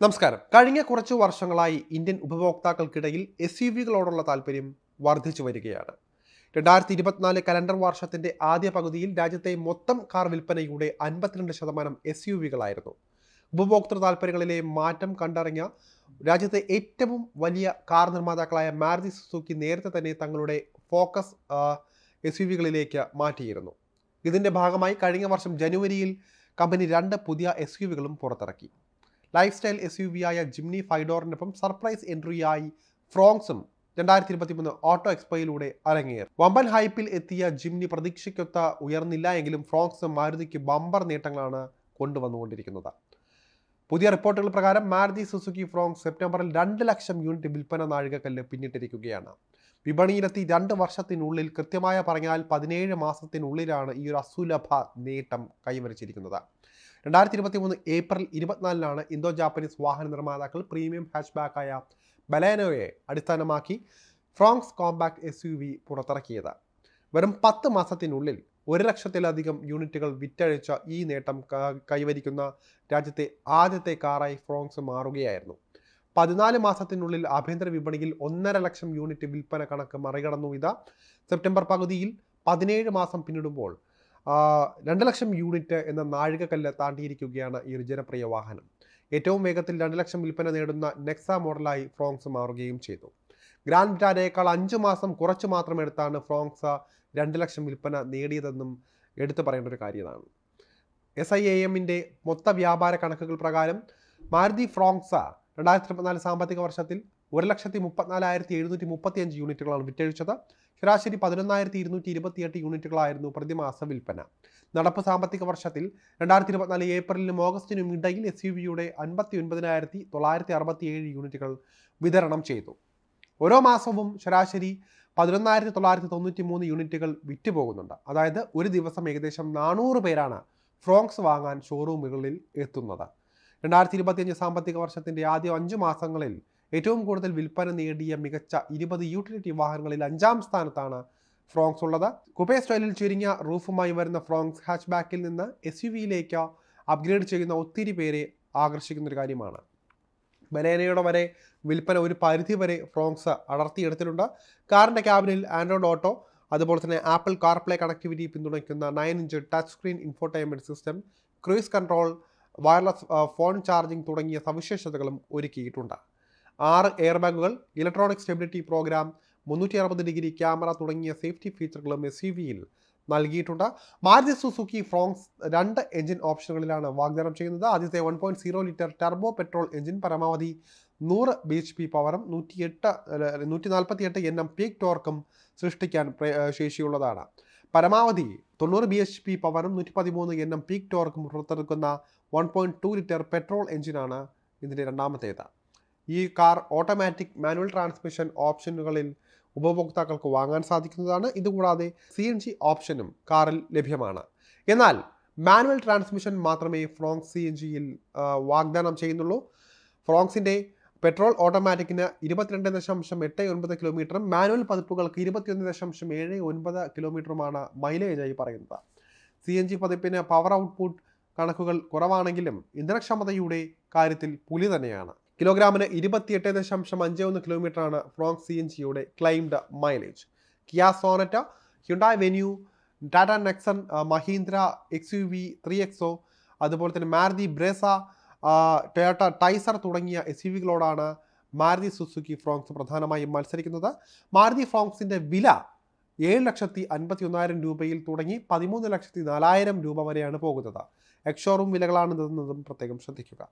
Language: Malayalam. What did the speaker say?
നമസ്കാരം. കഴിഞ്ഞ കുറച്ച് വർഷങ്ങളായി ഇന്ത്യൻ ഉപഭോക്താക്കൾക്കിടയിൽ എസ് യു വികളോടുള്ള താല്പര്യം വർദ്ധിച്ചു വരികയാണ്. രണ്ടായിരത്തി ഇരുപത്തിനാല് കലണ്ടർ വർഷത്തിന്റെ ആദ്യ പകുതിയിൽ രാജ്യത്തെ മൊത്തം കാർ വിൽപ്പനയുടെ അൻപത്തിരണ്ട് ശതമാനം എസ് യു വികളായിരുന്നു ഉപഭോക്തൃ താല്പര്യങ്ങളിലെ മാറ്റം കണ്ടറിഞ്ഞ രാജ്യത്തെ ഏറ്റവും വലിയ കാർ നിർമ്മാതാക്കളായ മാരുതി സുസുക്കി നേരത്തെ തന്നെ തങ്ങളുടെ ഫോക്കസ് എസ് യു വികളിലേക്ക് മാറ്റിയിരുന്നു. ഇതിന്റെ ഭാഗമായി കഴിഞ്ഞ വർഷം ജനുവരിയിൽ കമ്പനി രണ്ട് പുതിയ എസ് യു വികളും പുറത്തിറക്കി. Lifestyle S U V ആയ ജിംനി ഫൈഡോറിനൊപ്പം സർപ്രൈസ് എൻട്രിയായി ഫ്രോങ്സും രണ്ടായിരത്തി ഇരുപത്തി മൂന്ന് ഓട്ടോ എക്സ്പോയിലൂടെ അരങ്ങേറി. വമ്പൻ ഹൈപ്പിൽ എത്തിയ ജിംനി പ്രതീക്ഷയ്ക്കൊത്ത ഉയർന്നില്ല എങ്കിലും ഫ്രോങ്സ് മാരുതിക്ക് ബമ്പർ നേട്ടങ്ങളാണ് കൊണ്ടുവന്നുകൊണ്ടിരിക്കുന്നത്. പുതിയ റിപ്പോർട്ടുകൾ പ്രകാരം മാരുതി സുസുക്കി ഫ്രോങ് സെപ്റ്റംബറിൽ രണ്ട് ലക്ഷം യൂണിറ്റ് വിൽപ്പന നാഴികക്കല്ല് പിന്നിട്ടിരിക്കുകയാണ്. വിപണിയിലെത്തി രണ്ട് വർഷത്തിനുള്ളിൽ കൃത്യമായ പറഞ്ഞാൽ പതിനേഴ് മാസത്തിനുള്ളിലാണ് ഈ ഒരു അസുലഭ നേട്ടം കൈവരിച്ചിരിക്കുന്നത്. രണ്ടായിരത്തി ഇരുപത്തി മൂന്ന് ഏപ്രിൽ ഇരുപത്തിനാലിനാണ് ഇന്തോ ജാപ്പനീസ് വാഹന നിർമ്മാതാക്കൾ പ്രീമിയം ഹാച്ച്ബാക്കായ ബലേനോയെ അടിസ്ഥാനമാക്കി Fronx compact S U V പുറത്തിറക്കിയത്. വെറും പത്ത് മാസത്തിനുള്ളിൽ ഒരു ലക്ഷത്തിലധികം യൂണിറ്റുകൾ വിറ്റഴിച്ച ഈ നേട്ടം കൈവരിക്കുന്ന രാജ്യത്തെ ആദ്യത്തെ കാറായി ഫ്രോങ്സ് മാറുകയായിരുന്നു. പതിനാല് മാസത്തിനുള്ളിൽ ആഭ്യന്തര വിപണിയിൽ ഒന്നര ലക്ഷം യൂണിറ്റ് വിൽപ്പന കണക്ക് മറികടന്നു. ഇത് സെപ്റ്റംബർ പകുതിയിൽ പതിനേഴ് മാസം പിന്നിടുമ്പോൾ രണ്ട് ലക്ഷം യൂണിറ്റ് എന്ന നാഴികക്കല്ല് താണ്ടിയിരിക്കുകയാണ് ഈ ഒരു ജനപ്രിയ വാഹനം. ഏറ്റവും വേഗത്തിൽ രണ്ട് ലക്ഷം വിൽപ്പന നേടുന്ന നെക്സ മോഡലായി ഫ്രോങ്സ് മാറുകയും ചെയ്തു. ഗ്രാൻഡ് വിറ്റാരയേക്കാൾ അഞ്ച് മാസം കുറച്ച് മാത്രം എടുത്താണ് ഫ്രോങ്സ് രണ്ട് ലക്ഷം വിൽപ്പന നേടിയതെന്നും എടുത്തു പറയേണ്ട ഒരു കാര്യമാണ് എസ് ഐ എ എമ്മിന്റെ മൊത്ത വ്യാപാര കണക്കുകൾ പ്രകാരം മാരുതി ഫ്രോങ്സ രണ്ടായിരത്തി ഇരുപത്തിനാല് സാമ്പത്തിക വർഷത്തിൽ ഒരു ലക്ഷത്തി മുപ്പത്തിനാലായിരത്തി എഴുന്നൂറ്റി മുപ്പത്തി അഞ്ച് യൂണിറ്റുകളാണ് വിറ്റഴിച്ചത്. ശരാശരി പതിനൊന്നായിരത്തി ഇരുന്നൂറ്റി ഇരുപത്തിയെട്ട് യൂണിറ്റുകളായിരുന്നു പ്രതിമാസ വിൽപ്പന. നടപ്പ് സാമ്പത്തിക വർഷത്തിൽ രണ്ടായിരത്തി ഇരുപത്തിനാല് ഏപ്രിലിനും ഓഗസ്റ്റിനും ഇടയിൽ എസ് യു വിയുടെ അൻപത്തി ഒൻപതിനായിരത്തി തൊള്ളായിരത്തി അറുപത്തി ഏഴ് യൂണിറ്റുകൾ വിതരണം ചെയ്തു. ഓരോ മാസവും ശരാശരി പതിനൊന്നായിരത്തി തൊള്ളായിരത്തി തൊണ്ണൂറ്റി മൂന്ന് യൂണിറ്റുകൾ വിറ്റുപോകുന്നുണ്ട്. അതായത് ഒരു ദിവസം ഏകദേശം നാനൂറ് പേരാണ് ഫ്രോങ്സ് വാങ്ങാൻ ഷോറൂമുകളിൽ എത്തുന്നത്. രണ്ടായിരത്തി ഇരുപത്തിയഞ്ച് സാമ്പത്തിക വർഷത്തിന്റെ ആദ്യ അഞ്ച് മാസങ്ങളിൽ ഏറ്റവും കൂടുതൽ വിൽപ്പന നേടിയ മികച്ച ഇരുപത് യൂട്ടിലിറ്റി വാഹനങ്ങളിൽ അഞ്ചാം സ്ഥാനത്താണ് ഫ്രോങ്സ് ഉള്ളത്. കുപ്പേ സ്റ്റൈലിൽ ചുരുങ്ങിയ റൂഫുമായി വരുന്ന ഫ്രോങ്സ് ഹാച്ച്ബാക്കിൽ നിന്ന് എസ് യു വിയിലേക്ക് അപ്ഗ്രേഡ് ചെയ്യുന്ന ഒത്തിരി പേരെ ആകർഷിക്കുന്ന ഒരു കാര്യമാണ്. ബലേനയുടെ വരെ വിൽപ്പന ഒരു പരിധി വരെ ഫ്രോങ്സ് അടർത്തിയെടുത്തിട്ടുണ്ട് കാറിന്റെ ക്യാബിനിൽ ആൻഡ്രോയിഡ് ഓട്ടോ അതുപോലെ തന്നെ ആപ്പിൾ കാർപ്ലേ കണക്ടിവിറ്റി പിന്തുണയ്ക്കുന്ന nine inch touch screen infotainment system cruise control wireless phone charging തുടങ്ങിയ സവിശേഷതകളും ഒരുക്കിയിട്ടുണ്ട്. ആറ് എയർ ബാഗുകൾ ഇലക്ട്രോണിക് സ്റ്റെബിലിറ്റി പ്രോഗ്രാം മുന്നൂറ്റി അറുപത് ഡിഗ്രി ക്യാമറ തുടങ്ങിയ സേഫ്റ്റി ഫീച്ചറുകളും എസ് യു വിയിൽ നൽകിയിട്ടുണ്ട്. മാരുതി സുസുക്കി ഫ്രോങ്സ് രണ്ട് എഞ്ചിൻ ഓപ്ഷനുകളിലാണ് വാഗ്ദാനം ചെയ്യുന്നത്. ആദ്യത്തെ one point zero litre turbo petrol engine പരമാവധി നൂറ് ബി എച്ച് പി പവറും നൂറ്റിയെട്ട് നൂറ്റി നാൽപ്പത്തി എട്ട് എൻ എം പീക്ക് ടോർക്കും സൃഷ്ടിക്കാൻ ശേഷിയുള്ളതാണ്. പരമാവധി തൊണ്ണൂറ് ബി എച്ച് പി പവറും നൂറ്റി പതിമൂന്ന് എൻ എം പീക്ക് ടോർക്കും പുറത്തെടുക്കുന്ന one point two litre petrol എഞ്ചിനാണ് ഇതിന്റെ രണ്ടാമത്തേത്. ഈ കാർ ഓട്ടോമാറ്റിക് മാനുവൽ ട്രാൻസ്മിഷൻ ഓപ്ഷനുകളിൽ ഉപഭോക്താക്കൾക്ക് വാങ്ങാൻ സാധിക്കുന്നതാണ്. ഇതുകൂടാതെ സി എൻ ജി ഓപ്ഷനും കാറിൽ ലഭ്യമാണ്. എന്നാൽ മാനുവൽ ട്രാൻസ്മിഷൻ മാത്രമേ ഫ്രോങ്സ് സി എൻ ജിയിൽ വാഗ്ദാനം ചെയ്യുന്നുള്ളൂ. ഫ്രോങ്സിന്റെ പെട്രോൾ ഓട്ടോമാറ്റിക്കിന് ഇരുപത്തിരണ്ട് ദശാംശം എട്ട് ഒൻപത് കിലോമീറ്ററും മാനുവൽ പതിപ്പുകൾക്ക് ഇരുപത്തിയൊന്ന് ദശാംശം ഏഴ് ഒൻപത് കിലോമീറ്ററുമാണ് മൈലേജായി പറയുന്നത്. സി എൻ ജി പതിപ്പിന് പവർ ഔട്ട്പുട്ട് കണക്കുകൾ കുറവാണെങ്കിലും ഇന്ധനക്ഷമതയുടെ കാര്യത്തിൽ പുലി തന്നെയാണ്. കിലോഗ്രാമിന് ഇരുപത്തിയെട്ട് ദശാംശം അഞ്ച് ഒന്ന് കിലോമീറ്ററാണ് ഫ്രോങ് സി എൻ ജിയുടെ claimed mileage Kia Sonet Hyundai Venue Tata Nexon Mahindra X U V three XO അതുപോലെ തന്നെ മാരുതി ബ്രേസ ടൊയോട്ട ടൈസർ തുടങ്ങിയ എസ് യു വികളോടാണ് മാരുതി സുസുക്കി ഫ്രോങ്സ് പ്രധാനമായും മത്സരിക്കുന്നത്. മാരുതി ഫ്രോങ്സിന്റെ വില ഏഴ് ലക്ഷത്തി അൻപത്തി ഒന്നായിരം രൂപയിൽ തുടങ്ങി പതിമൂന്ന് ലക്ഷത്തി നാലായിരം രൂപ വരെയാണ് പോകുന്നത്. എക്സോറും വിലകളാണ് നിന്നതും പ്രത്യേകം ശ്രദ്ധിക്കുക.